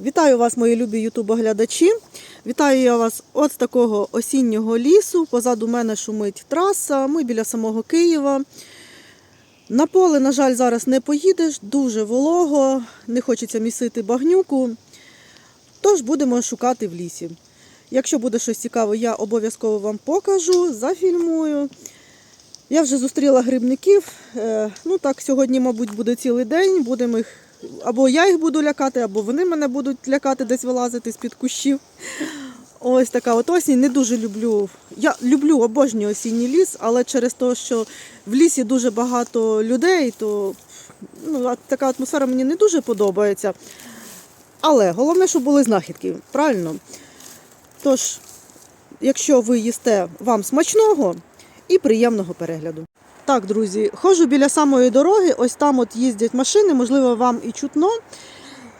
Вітаю вас, мої любі ютубоглядачі. Вітаю я вас от з такого осіннього лісу. Позаду мене шумить траса. Ми біля самого Києва. На поле, на жаль, зараз не поїдеш, дуже волого, не хочеться місити багнюку. Тож будемо шукати в лісі. Якщо буде щось цікаве, я обов'язково вам покажу, зафільмую. Я вже зустріла грибників. Е, Ну так, сьогодні, мабуть, буде цілий день. Будемо їх або я їх буду лякати, або вони мене будуть лякати, десь вилазити з-під кущів. Ось така от осінь. Не дуже люблю. Я люблю обожнюю осінній ліс, але через те, що в лісі дуже багато людей, то ну, така атмосфера мені не дуже подобається. Але головне, щоб були знахідки, правильно? Тож, якщо ви їсте вам смачного і приємного перегляду. Так, друзі, ходжу біля самої дороги, ось там от їздять машини, можливо, вам і чутно.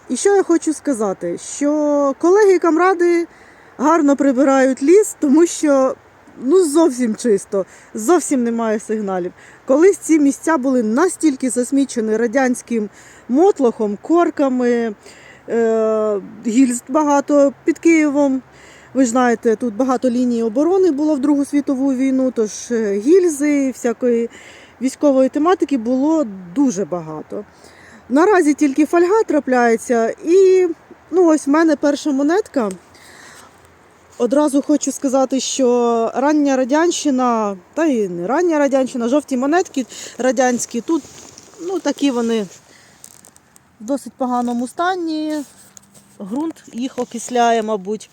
І що я хочу сказати? Що колеги і камради гарно прибирають ліс, тому що ну зовсім чисто, зовсім немає сигналів. Колись ці місця були настільки засмічені радянським мотлохом, корками, е- гільз багато під Києвом. Ви ж знаєте, тут багато ліній оборони було в Другу світову війну, тож е, гільзи, всякої військової тематики було дуже багато. Наразі тільки фольга трапляється, і ну, ось в мене перша монетка. Одразу хочу сказати, що рання радянщина, та і не рання радянщина, жовті монетки радянські, тут ну, такі вони в досить поганому стані. Ґрунт їх окисляє, мабуть.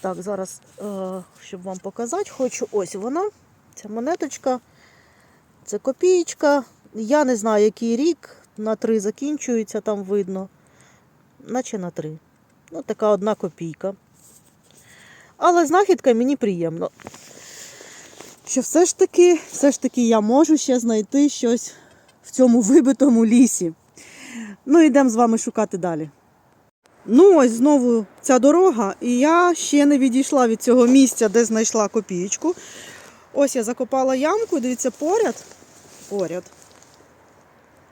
Так, зараз, е, щоб вам показати, хочу ось вона, ця монеточка, це копієчка. Я не знаю, який рік, на три закінчується, там видно. Наче на три. Ну, така одна копійка. Але знахідка мені приємно. Що все ж таки, все ж таки я можу ще знайти щось в цьому вибитому лісі. Ну, йдемо з вами шукати далі. Ну, ось знову ця дорога, і я ще не відійшла від цього місця, де знайшла копієчку. Ось я закопала ямку, дивіться, поряд. Поряд.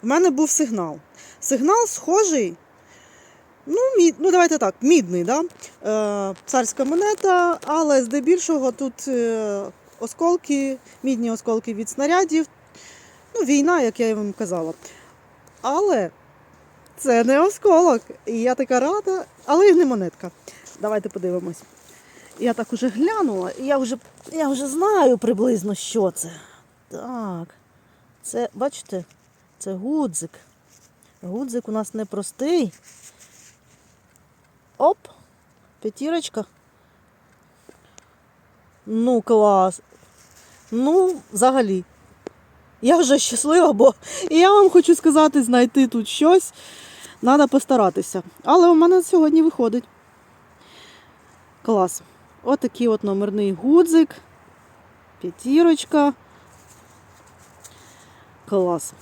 В мене був сигнал. Сигнал схожий. Ну, мід, ну давайте так, мідний, да? е, царська монета, але здебільшого тут е, осколки, мідні осколки від снарядів. Ну, війна, як я вам казала. Але це не осколок. І я така рада, але і не монетка. Давайте подивимось. Я так уже глянула, і я вже, я вже знаю приблизно, що це. Так. Це, бачите, це гудзик. Гудзик у нас непростий. Оп, п'ятірочка. Ну, клас. Ну, взагалі. Я вже щаслива, бо я вам хочу сказати, знайти тут щось. Треба постаратися. Але у мене сьогодні виходить. Клас. Отакий от номерний гудзик. П'ятірочка. Клас.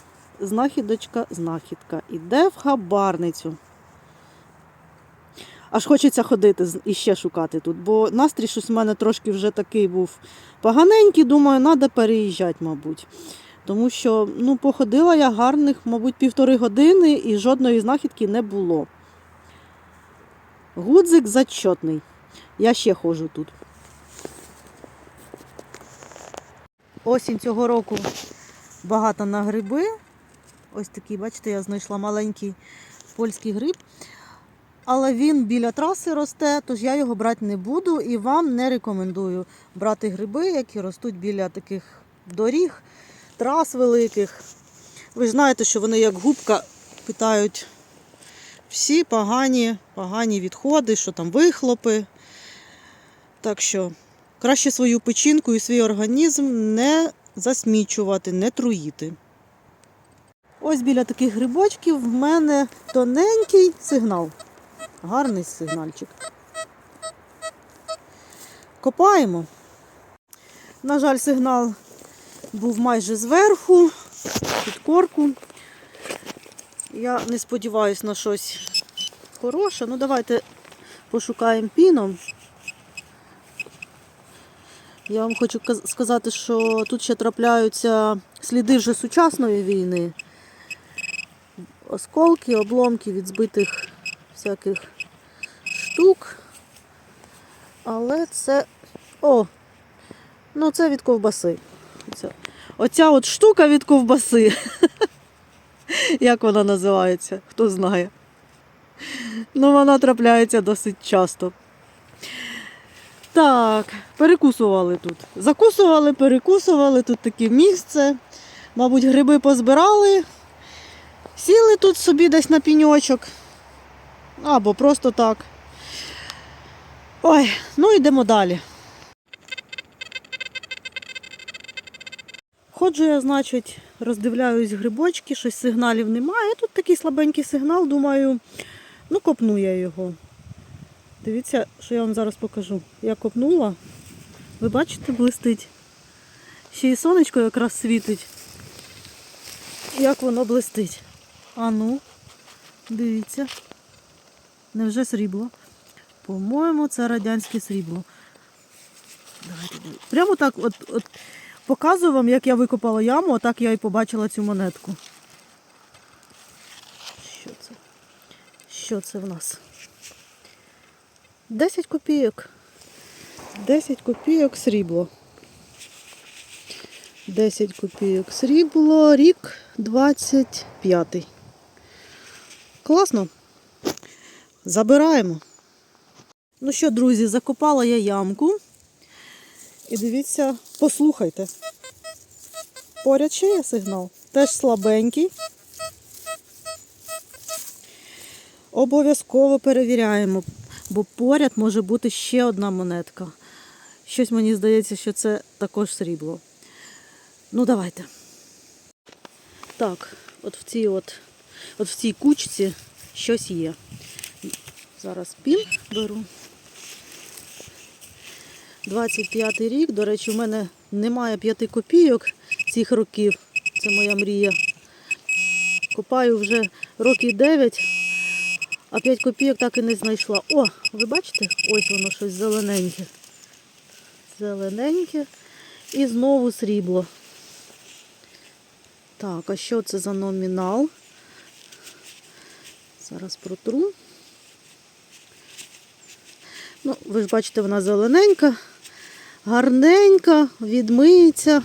Знахідочка, знахідка. Іде в хабарницю. Аж хочеться ходити і ще шукати тут, бо настрій щось у мене трошки вже такий був поганенький. Думаю, треба переїжджати, мабуть. Тому що ну, походила я гарних, мабуть, півтори години і жодної знахідки не було. Гудзик зачетний. Я ще ходжу тут. Осінь цього року багато на гриби. Ось такий, бачите, я знайшла маленький польський гриб. Але він біля траси росте, тож я його брати не буду і вам не рекомендую брати гриби, які ростуть біля таких доріг, трас великих. Ви знаєте, що вони як губка питають всі погані, погані відходи, що там вихлопи. Так що краще свою печінку і свій організм не засмічувати, не труїти. Ось біля таких грибочків в мене тоненький сигнал. Гарний сигнальчик. Копаємо. На жаль, сигнал був майже зверху, під корку. Я не сподіваюся на щось хороше. Ну, давайте пошукаємо піном. Я вам хочу сказати, що тут ще трапляються сліди вже сучасної війни. Осколки, обломки від збитих всяких штук. Але це. О! Ну, це від ковбаси. Оця, оця от штука від ковбаси. Як вона називається? Хто знає. Ну, вона трапляється досить часто. Так, перекусували тут. Закусували, перекусували, тут таке місце. Мабуть, гриби позбирали. Сіли тут собі десь на піньочок. Або просто так. Ой, ну йдемо далі. Ходжу я, значить, роздивляюсь грибочки, щось сигналів немає. Тут такий слабенький сигнал, думаю, ну копну я його. Дивіться, що я вам зараз покажу. Я копнула. Ви бачите, блистить. Ще й сонечко якраз світить. Як воно блистить. А ну, дивіться. Невже срібло? По-моєму, це радянське срібло. Давайте. Прямо так от, от показую вам, як я викопала яму, отак я і побачила цю монетку. Що це? Що це в нас? 10 копійок. 10 копійок срібло. 10 копійок срібло, рік 25. Класно. Забираємо. Ну що, друзі, закопала я ямку. І дивіться, послухайте. Поряд ще є сигнал. Теж слабенький. Обов'язково перевіряємо, бо поряд може бути ще одна монетка. Щось мені здається, що це також срібло. Ну, давайте. Так, от в цій от, от в цій кучці щось є. Зараз пін беру. 25 рік. До речі, у мене немає 5 копійок цих років. Це моя мрія. Копаю вже років 9, а 5 копійок так і не знайшла. О, ви бачите? Ось воно щось зелененьке. Зелененьке. І знову срібло. Так, а що це за номінал? Зараз протру. Ну, ви ж бачите, вона зелененька, гарненька, відмиється.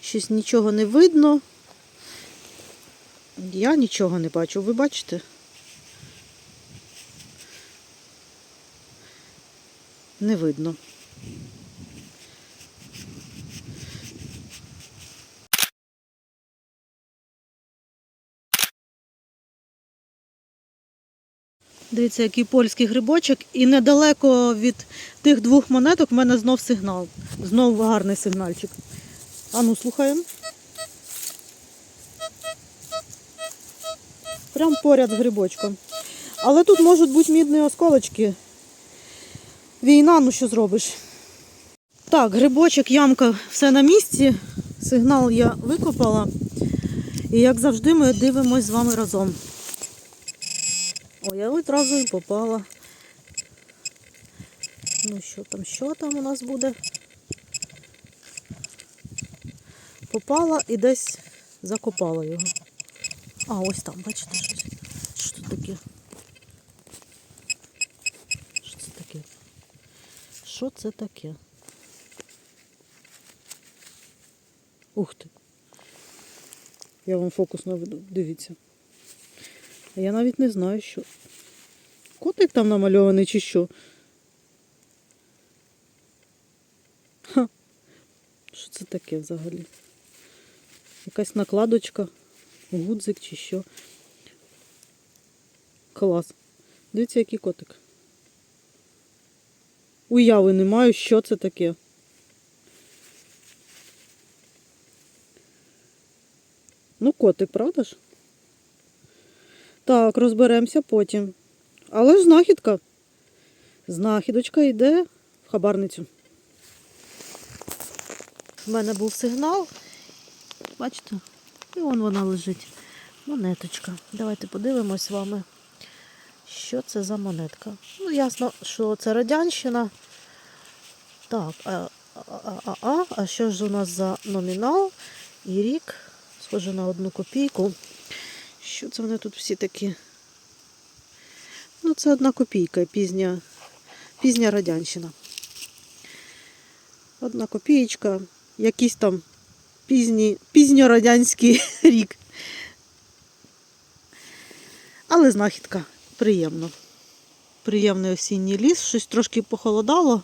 Щось нічого не видно. Я нічого не бачу, ви бачите? Не видно. Дивіться, який польський грибочок. І недалеко від тих двох монеток в мене знов сигнал. Знов гарний сигнальчик. А ну, слухаємо. Прям поряд з грибочком. Але тут можуть бути мідні осколочки. Війна, ну що зробиш? Так, грибочок, ямка, все на місці. Сигнал я викопала. І як завжди, ми дивимось з вами разом. О, я одразу і попала. Ну що там, що там у нас буде? Попала і десь закопала його. А, ось там, бачите, щось. Що тут таке? Що це таке? Що це таке? Ух ти. Я вам фокус наведу, дивіться. А я навіть не знаю, що. Котик там намальований чи що. Ха. Що це таке взагалі? Якась накладочка, гудзик чи що. Клас. Дивіться, який котик. Уяви не маю, що це таке. Ну, котик, правда ж? Так, розберемося потім. Але ж знахідка. Знахідочка йде в хабарницю. В мене був сигнал. Бачите? І вон вона лежить. Монеточка. Давайте подивимось з вами, що це за монетка. Ну, ясно, що це радянщина. Так, а, а, а, а, а що ж у нас за номінал і рік? Схоже на одну копійку. Що це вони тут всі такі Ну, це одна копійка, пізня, пізня радянщина. Одна копієчка, якийсь там пізній, пізньорадянський рік. Але знахідка приємно. Приємний осінній ліс, щось трошки похолодало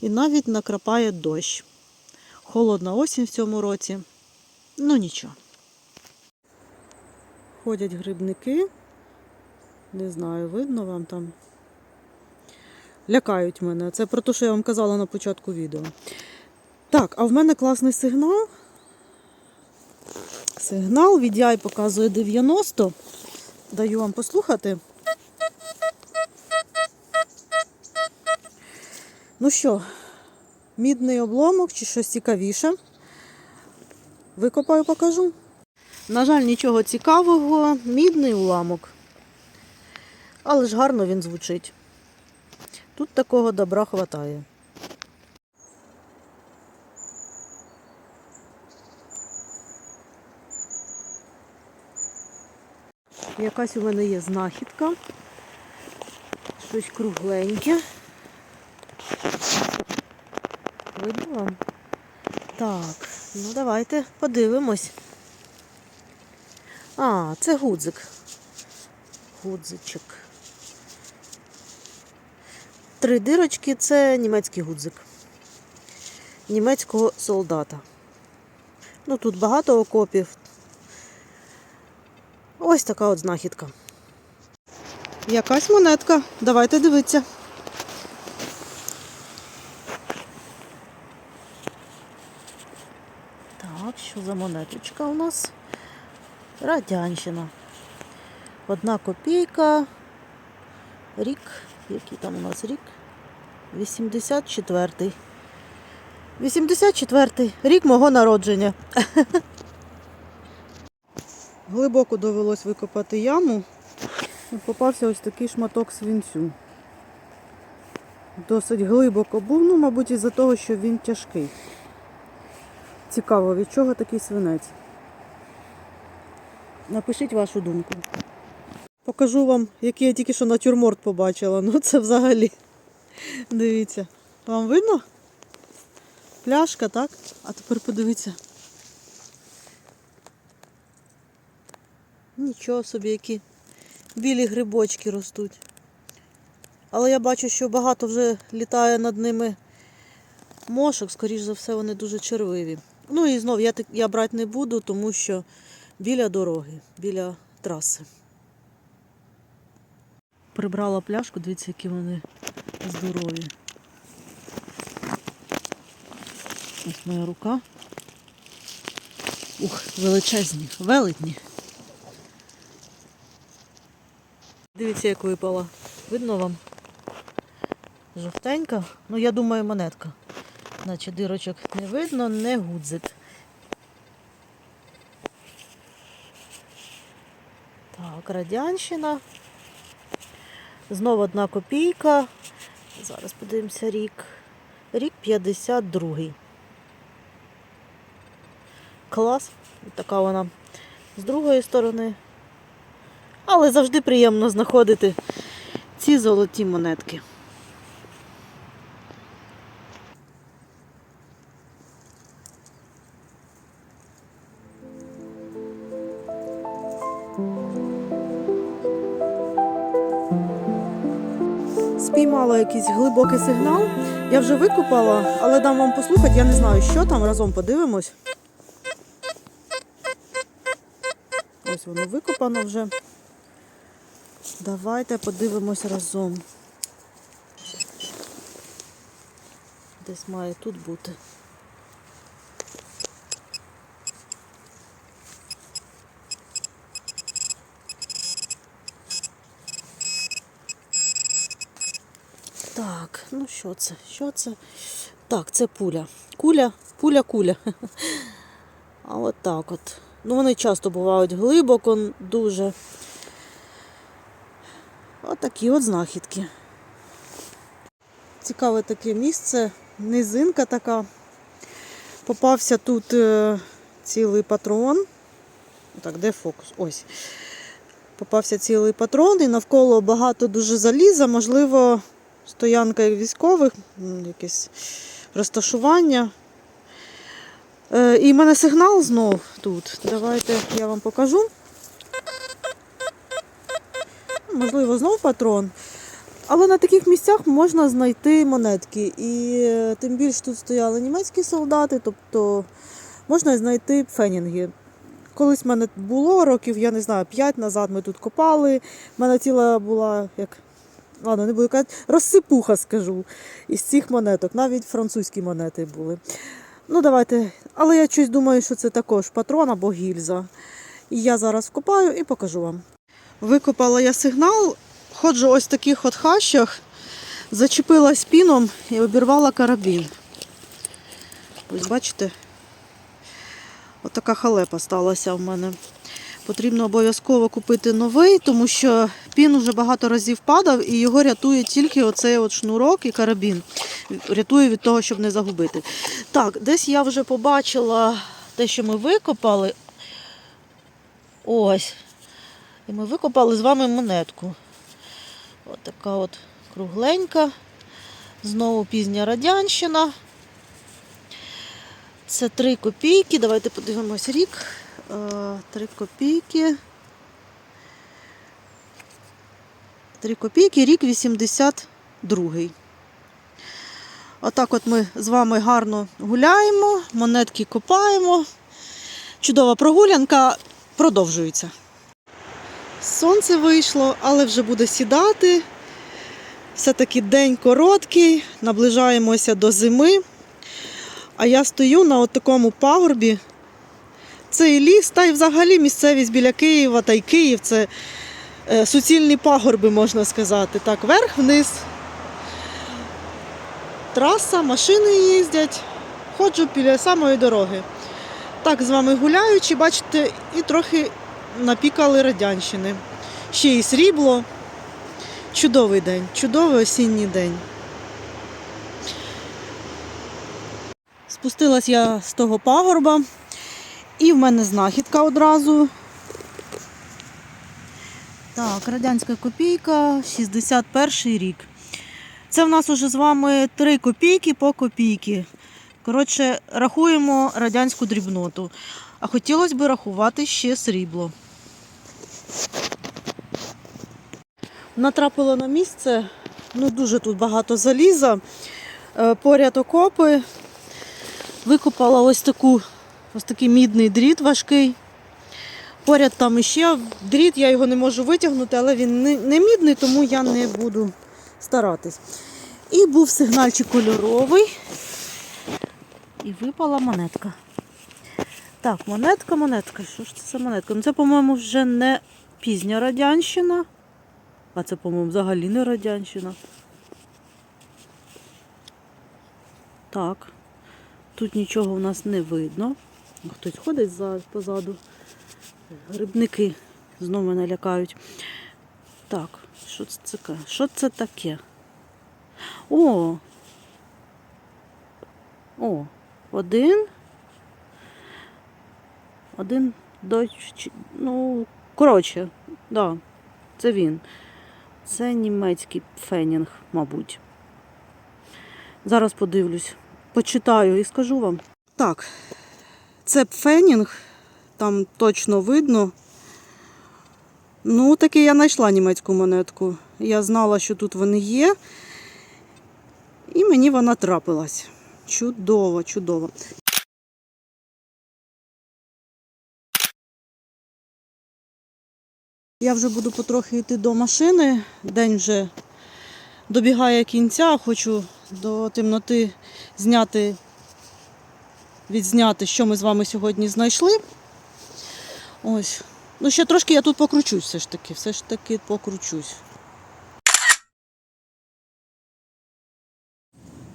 і навіть накрапає дощ. Холодна осінь в цьому році. Ну нічого. Ходять грибники. Не знаю, видно вам там. Лякають мене. Це про те, що я вам казала на початку відео. Так, а в мене класний сигнал. Сигнал від яй показує 90. Даю вам послухати. Ну що, мідний обломок чи щось цікавіше. Викопаю, покажу. На жаль, нічого цікавого, мідний уламок. Але ж гарно він звучить. Тут такого добра хватає. Якась у мене є знахідка. Щось кругленьке. Видно вам? Так, ну давайте подивимось. А, це гудзик. Гудзичок. Три дирочки це німецький гудзик. Німецького солдата. Ну тут багато окопів. Ось така от знахідка. Якась монетка. Давайте дивитися. Так, що за монеточка у нас? Радянщина. Одна копійка. Рік. Який там у нас рік? 84-й. 84-й. Рік мого народження. Глибоко довелось викопати яму. Попався ось такий шматок свинцю. Досить глибоко був, ну, мабуть, із-за того, що він тяжкий. Цікаво, від чого такий свинець. Напишіть вашу думку. Покажу вам, який я тільки що натюрморт побачила. Ну це взагалі. Дивіться. Вам видно? Пляшка, так? А тепер подивіться. Нічого собі, які білі грибочки ростуть. Але я бачу, що багато вже літає над ними мошок, скоріш за все, вони дуже червиві. Ну і знов я, я брати не буду, тому що біля дороги, біля траси. Прибрала пляшку, дивіться, які вони здорові. Ось моя рука. Ух, величезні, велетні. Дивіться, як випала. Видно вам? Жовтенька. Ну, я думаю, монетка. Наче дирочок не видно, не гудзик. Так, радянщина. Знову одна копійка. Зараз подивимося рік. Рік 52-й. Клас. Така вона з другої сторони. Але завжди приємно знаходити ці золоті монетки. Спіймала якийсь глибокий сигнал. Я вже викопала, але дам вам послухати, я не знаю, що там, разом подивимось. Ось воно викопано вже. Давайте подивимось разом. Десь має тут бути. Так, ну що це? Що це? Так, це пуля. Куля, пуля, куля. А от так от. Ну, вони часто бувають глибоко, дуже. От такі от знахідки. Цікаве таке місце, низинка така. Попався тут е, цілий патрон. Так, де фокус? Ось. Попався цілий патрон і навколо багато дуже заліза, можливо, стоянка військових, якесь розташування. Е, І в мене сигнал знов тут. Давайте я вам покажу. Можливо, знов патрон. Але на таких місцях можна знайти монетки. І е, тим більше тут стояли німецькі солдати, тобто можна знайти фенінги. Колись в мене було років, я не знаю, 5 назад ми тут копали. У мене ціла була, як ладно, не буду казати, розсипуха, скажу, із цих монеток. Навіть французькі монети були. Ну, давайте. Але я щось думаю, що це також патрон або гільза. І я зараз вкопаю і покажу вам. Викопала я сигнал, ходжу ось в таких от хащах, зачепила піном і обірвала карабін. Ось бачите? Отака халепа сталася в мене. Потрібно обов'язково купити новий, тому що пін уже багато разів падав і його рятує тільки оцей от шнурок і карабін. Рятує від того, щоб не загубити. Так, десь я вже побачила те, що ми викопали. Ось. І ми викопали з вами монетку. Ось така от кругленька. Знову пізня радянщина. Це 3 копійки. Давайте подивимось рік. 3 копійки. 3 копійки, рік 82. Отак от ми з вами гарно гуляємо, монетки копаємо. Чудова прогулянка продовжується. Сонце вийшло, але вже буде сідати. Все-таки день короткий, наближаємося до зими. А я стою на такому пагорбі. Цей ліс, та й взагалі місцевість біля Києва та й Київ це е, суцільні пагорби, можна сказати. Так, вверх-вниз. Траса, машини їздять. Ходжу біля самої дороги. Так, з вами гуляючи, бачите, і трохи напікали радянщини. Ще й срібло. Чудовий день, чудовий осінній день. Спустилась я з того пагорба, і в мене знахідка одразу. Так, радянська копійка, 61 рік. Це в нас уже з вами 3 копійки по копійки. Коротше, рахуємо радянську дрібноту. А хотілося б рахувати ще срібло. Натрапила на місце, ну дуже тут багато заліза. Е, Поряд окопи. Викопала ось таку, ось такий мідний дріт важкий. Поряд там іще дріт, я його не можу витягнути, але він не, мідний, тому я не буду старатись. І був сигнальчик кольоровий. І випала монетка. Так, монетка, монетка. Що ж це за монетка? Ну це, по-моєму, вже не пізня радянщина. А це, по-моєму, взагалі не радянщина. Так. Тут нічого в нас не видно. Хтось ходить за, позаду. Грибники знову мене лякають. Так, що це таке? Що це таке? О! О, один. Один дощ. Ну, коротше, да, це він. Це німецький фенінг, мабуть. Зараз подивлюсь. Почитаю і скажу вам. Так, це фенінг, там точно видно. Ну, таки я знайшла німецьку монетку. Я знала, що тут вони є. І мені вона трапилась. Чудово, чудово. Я вже буду потрохи йти до машини. День вже добігає кінця. Хочу до темноти зняти, відзняти, що ми з вами сьогодні знайшли. Ось. Ну, ще трошки я тут покручусь все ж таки. Все ж таки покручусь.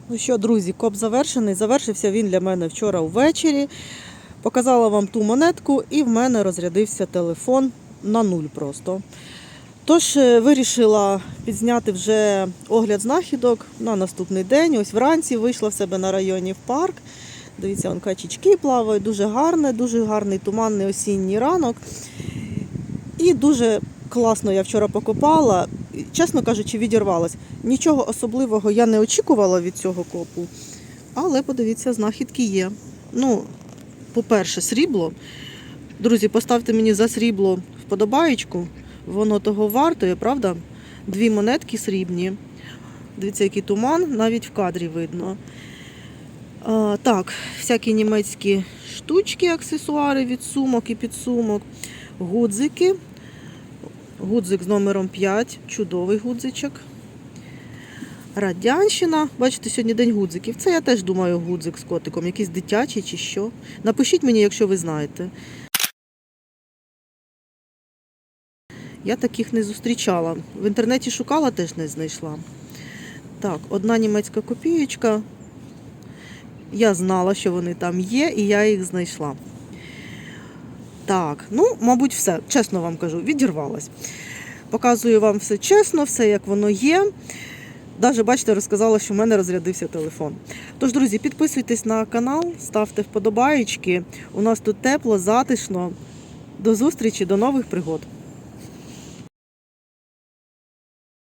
Ну що, друзі, коп завершений. Завершився він для мене вчора ввечері. Показала вам ту монетку, і в мене розрядився телефон на нуль просто. Тож е, вирішила підзняти вже огляд знахідок на наступний день. Ось вранці вийшла в себе на районі в парк. Дивіться, вон качечки плавають, дуже гарне, дуже гарний туманний осінній ранок. І дуже класно я вчора покопала. Чесно кажучи, відірвалась. Нічого особливого я не очікувала від цього копу. Але подивіться, знахідки є. Ну, по-перше, срібло. Друзі, поставте мені за срібло вподобаєчку. Воно того вартує, правда? Дві монетки срібні. Дивіться, який туман, навіть в кадрі видно. А, так, всякі німецькі штучки, аксесуари від сумок і підсумок, гудзики. Гудзик з номером 5, чудовий гудзичок. Радянщина. Бачите, сьогодні день гудзиків. Це я теж думаю гудзик з котиком, якийсь дитячий чи що. Напишіть мені, якщо ви знаєте. Я таких не зустрічала. В інтернеті шукала, теж не знайшла. Так, одна німецька копієчка. Я знала, що вони там є, і я їх знайшла. Так, ну, мабуть, все. Чесно вам кажу, відірвалась. Показую вам все чесно, все як воно є. Даже, бачите, розказала, що в мене розрядився телефон. Тож, друзі, підписуйтесь на канал, ставте вподобаєчки. У нас тут тепло, затишно. До зустрічі, до нових пригод.